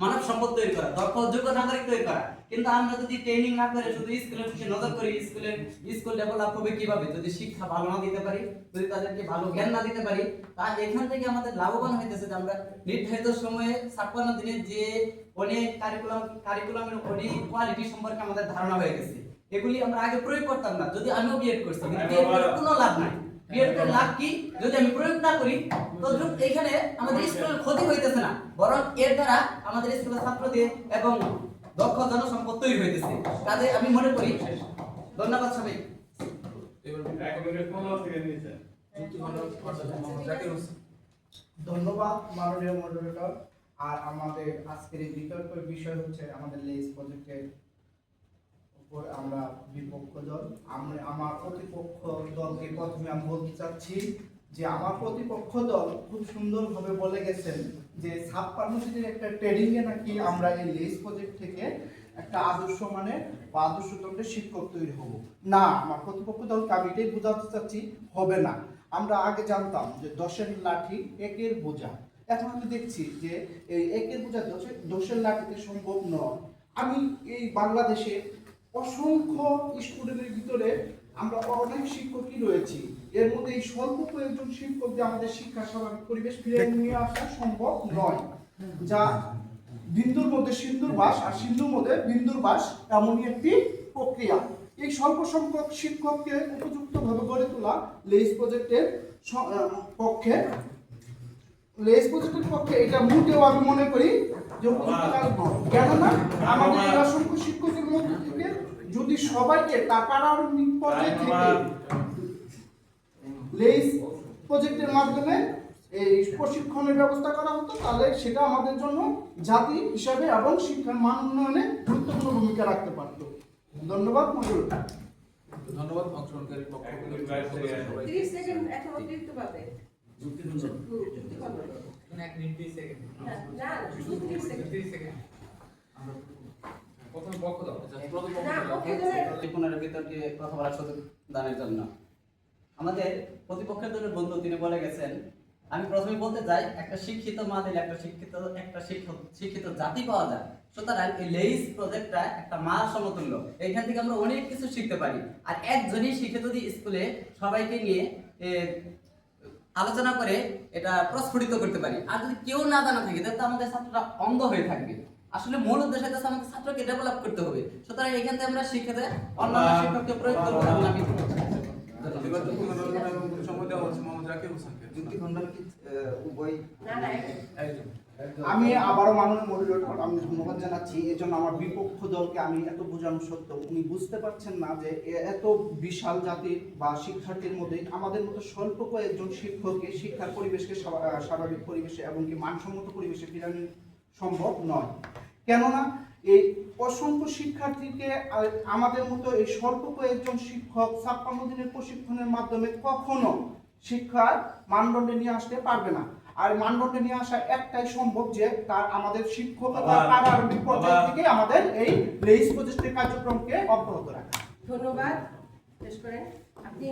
মানব সম্পদ তৈরি করা, দক্ষ যোগ্য নাগরিক তৈরি করা। কিন্তু আমরা যদি ট্রেনিং না করে শুধু স্কুলের নজর করি স্কুল ডেভেলপ হবে কীভাবে? যদি শিক্ষা ভালো না দিতে পারি, যদি তাদেরকে ভালো জ্ঞান না দিতে পারি এখান থেকে আমাদের লাভবান হইতেছে যে আমরা নির্ধারিত সময়ে ছাপ্পান্ন দিনে যে অনেক কারিকুলাম কারিকুলামের অনেক কোয়ালিটি সম্পর্কে আমাদের ধারণা হয়ে গেছে। এগুলি আমরা আগে প্রয়োগ করতাম না, যদি আমিও বিএড করছি কোনো লাভ নাই। লাভ কি? যদি আমি প্রয়োগ না করি এখানে আমাদের স্কুলের ক্ষতি হইতেছে না, বরং এর দ্বারা আমাদের স্কুলের ছাত্রদের এবং দক্ষ জনসম্পদ তৈরি হইতেছে। কাজে আমি মনে করি, ধন্যবাদ সবাই ধন্যবাদ, মাননীয় মডারেটর আর আমাদের আজকের এই বিতর্কের বিষয় হচ্ছে আমাদের লেস প্রজেক্টের আমরা বিপক্ষ দল। আমি আমার প্রতিপক্ষ দলকে প্রথমে আমি বলতে চাচ্ছি যে আমার প্রতিপক্ষ দল খুব সুন্দরভাবে বলে গেছেন যে ছাপ্পান্ন দিনের একটা ট্রেডিং এ নাকি আমরা এই লেস প্রজেক্ট থেকে একটা আদর্শ মানে বা আদর্শ দণ্ডের শিক্ষক তৈরি হব। না, আমার প্রতিপক্ষ দলকে আমি এটাই বোঝাতে চাচ্ছি, হবে না। আমরা আগে জানতাম যে দশের লাঠি একের বোঝা। এখন আমি দেখছি যে এই একের বোঝা দশের দশের লাঠিতে সম্ভব নয়। আমি এই বাংলাদেশে অসংখ্য স্টুডেন্টের ভিতরে আমরা অনেক শিক্ষকই রয়েছি। এর মধ্যে এই স্বল্প কয়েকজন শিক্ষক যে আমাদের শিক্ষা স্বাভাবিক পরিবেশ ফিরে নিয়ে আসা সম্ভব নয়। যা বিন্দুর মধ্যে সিন্ধুর বাস আর সিন্ধুর মধ্যে বিন্দুর বাস এমনই একটি প্রক্রিয়া। এই স্বল্প সংখ্যক শিক্ষককে উপযুক্তভাবে গড়ে তোলা লেইস প্রজেক্টের পক্ষে। লেস প্রজেক্টের পক্ষে এটা মোটেও আমি মনে করি যে উপযুক্ত কাজ নয়। কেননা আমাদের এই অসংখ্য যদি সবাইকে টাকার আরম্ভিক পর্যায়ে থেকে লেস প্রজেক্টের মাধ্যমে এই প্রশিক্ষণের ব্যবস্থা করা হতো তাহলে সেটা আমাদের জন্য জাতি হিসাবে এবং শিক্ষার মান উন্নয়নে গুরুত্বপূর্ণ ভূমিকা রাখতে পারত। ধন্যবাদ মজুর ধন্যবাদ অংশগ্রহণকারী পক্ষ আমাদের প্রতিপক্ষের আমি প্রথমে বলতে চাই, একটা শিক্ষিত মা দিলে একটা শিক্ষিত একটা শিক্ষিত জাতি পাওয়া যায়। সুতরাং এই লেইস প্রজেক্টটা একটা সমতুল্য। এইখান থেকে আমরা অনেক কিছু শিখতে পারি। আর একজনই শিখে যদি স্কুলে সবাইকে নিয়ে আলোচনা করে, এটা প্রস্ফুটিত করতে পারি। আর যদি কেউ না জানা থাকে, তাহলে তো আমাদের ছাত্ররা অন্ধ হয়ে থাকবে। আসলে মূল উদ্দেশ্য হচ্ছে আমাদের ছাত্রকে ডেভেলপ করতে হবে। সুতরাং এখান থেকে আমরা শিক্ষাতে অন্যান্য শিক্ষককে প্রয়োগ করব এবং আমি এবার তো পুনরালোচনা সময় দেওয়া হচ্ছে মোহাম্মদ জাকির হোসেনকে। যুক্তি খণ্ডন কি উভয় না না একজন। আমি আবারও মাননীয় মডারেটর আমি ধন্যবাদ জানাচ্ছি। এই জন্য আমার বিপক্ষ দলকে আমি এত বোঝানো সত্ত্বেও উনি বুঝতে পারছেন না যে এত বিশাল জাতির বা শিক্ষার্থীর মধ্যে আমাদের মতো স্বল্প কয়েকজন শিক্ষককে শিক্ষার পরিবেশকে স্বাভাবিক পরিবেশে এবং কি মানসম্মত পরিবেশে ফিরানো সম্ভব নয়। কেননা এই অসংখ্য শিক্ষার্থীকে আমাদের মতো এই স্বল্প কয়েকজন শিক্ষক ছাপ্পান্ন দিনের প্রশিক্ষণের মাধ্যমে কখনো শিক্ষার মানদণ্ডে নিয়ে আসতে পারবে না। আর মানদণ্ডে নিয়ে আসা একটাই সম্ভব যে তার আমাদের শিক্ষকতা প্রারম্ভিক পর্যায় থেকে আমাদের এই লেইস প্রজেক্টের কার্যক্রমকে অব্যাহত রাখা। ধন্যবাদ। শেষ করেন আপনি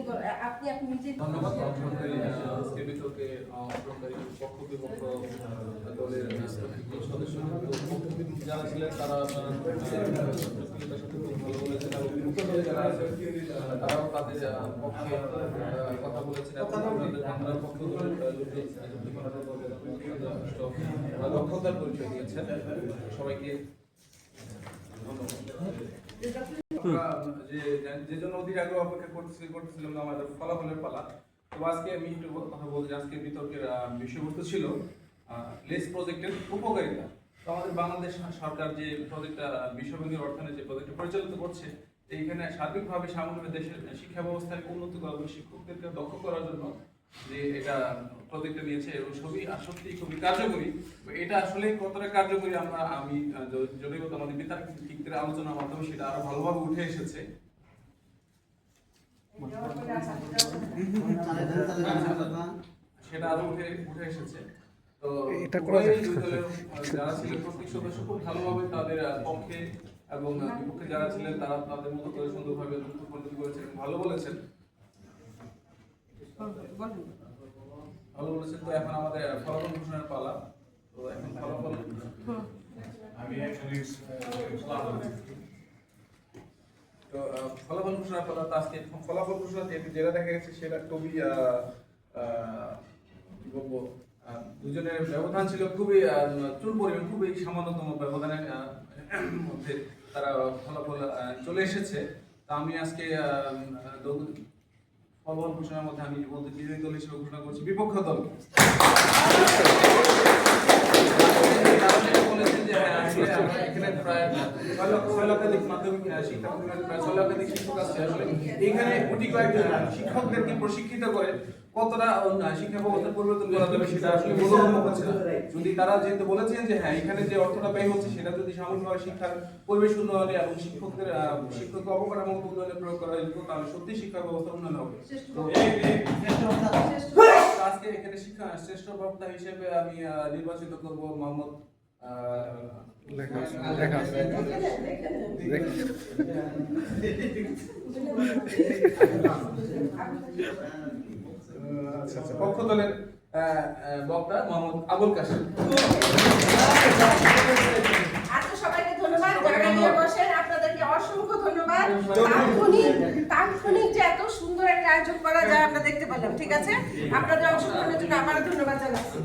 আপনি আপনি নিজে ধন্যবাদ অংশগ্রহণকারী আহ, বিতর্কে অংশগ্রহণকারী পক্ষ বিপক্ষ দলের সদস্য তো পক্ষ বিপক্ষ যারা ছিলেন তারা আপনারা, আহ, সক্রিয়তার সাথে খুব ভালো বলেছেন এবং বিপক্ষ দলে যারা আছেন আহ, তারাও তাদের পক্ষে কথা বলেছেন পক্ষ দক্ষতার পরিচয় দিয়েছেন। সবাইকে যে জন্য অধীর অপেক্ষা করতেছি, করতেছিলাম আমাদের ফলাফলের পালা। তো আজকে আমি একটু কথা আজকে বিতর্কের বিষয়বস্তু ছিল লেস প্রজেক্টের উপকারিতা। তো আমাদের বাংলাদেশ সরকার যে প্রজেক্টটা বিশ্বব্যাংকের যে প্রজেক্টটা পরিচালিত করছে এইখানে সার্বিকভাবে সামগ্রিক দেশের শিক্ষা ব্যবস্থাকে উন্নত করা শিক্ষকদেরকে দক্ষ করার জন্য যে এটা প্রজেক্টটা নিয়েছে এবং সবই সত্যি খুবই কার্যকরী। এটা আসলে কতটা কার্যকরী আমরা আমি যদিও আমাদের বিতার্কিকদের আলোচনার মাধ্যমে সেটা আরও ভালোভাবে উঠে এসেছে। সেটা আরও উঠে উঠে এসেছে। তো দলের, যারা ছিলেন প্রত্যেক সদস্য খুব ভালোভাবে তাদের পক্ষে এবং বিপক্ষে যারা ছিলেন তারা তাদের মতো করে সুন্দরভাবে করেছেন ভালো বলেছেন। ভালো বলেছেন তো এখন আমাদের ফলাফল ঘোষণার পালা। তো এখন ফলাফল আমি তো ফলাফল ঘোষণার পালা তো আজকে ফলাফল ঘোষণা যেটা দেখা গেছে সেটা খুবই কি বলব দুজনের ব্যবধান ছিল খুবই চুল পরিমাণ খুবই সামান্যতম ব্যবধানের মধ্যে তারা ফলাফল চলে এসেছে। তা আমি আজকে ফলাফল ঘোষণার মধ্যে আমি বলতে বিজয়ী দল হিসেবে ঘোষণা করছি বিপক্ষ দল বলেছেন যে হ্যাঁ, আসলে আমরা এখানে প্রায় ছয় লক্ষ- ছয় লক্ষাধিক মাধ্যমিক শিক্ষা প্রায় ছয় লক্ষাধিক শিক্ষক আছে আসলে। এখানে কয়েকজন শিক্ষকদেরকে প্রশিক্ষিত করে কতটা শিক্ষা ব্যবস্থা পরিবর্তন করা যাবে সেটা আসলে বোধগম্য হচ্ছে না। যদি তারা যেহেতু বলেছেন যে হ্যাঁ এখানে যে অর্থটা ব্যয় হচ্ছে সেটা যদি সামগ্রিকভাবে শিক্ষার পরিবেশ উন্নয়নে এবং শিক্ষকদের শিক্ষক অবকাঠামো উন্নয়নে প্রয়োগ করা যেত তাহলে সত্যি শিক্ষা ব্যবস্থা উন্নয়ন হবে। আজকে এখানে শিক্ষা শ্রেষ্ঠ বক্তা হিসেবে আমি নির্বাচিত করব মোহাম্মদ পক্ষ দলের আহ, আহ, বক্তা মোহাম্মদ আবুল আচ্ছা সবাইকে ধন্যবাদ। আপনাদেরকে অসংখ্য ধন্যবাদ যে এত সুন্দর একটা আয়োজন করা যায় আমরা দেখতে পেলাম। ঠিক আছে? আপনাদের অংশগ্রহণের জন্য আমার ধন্যবাদ জানাচ্ছি।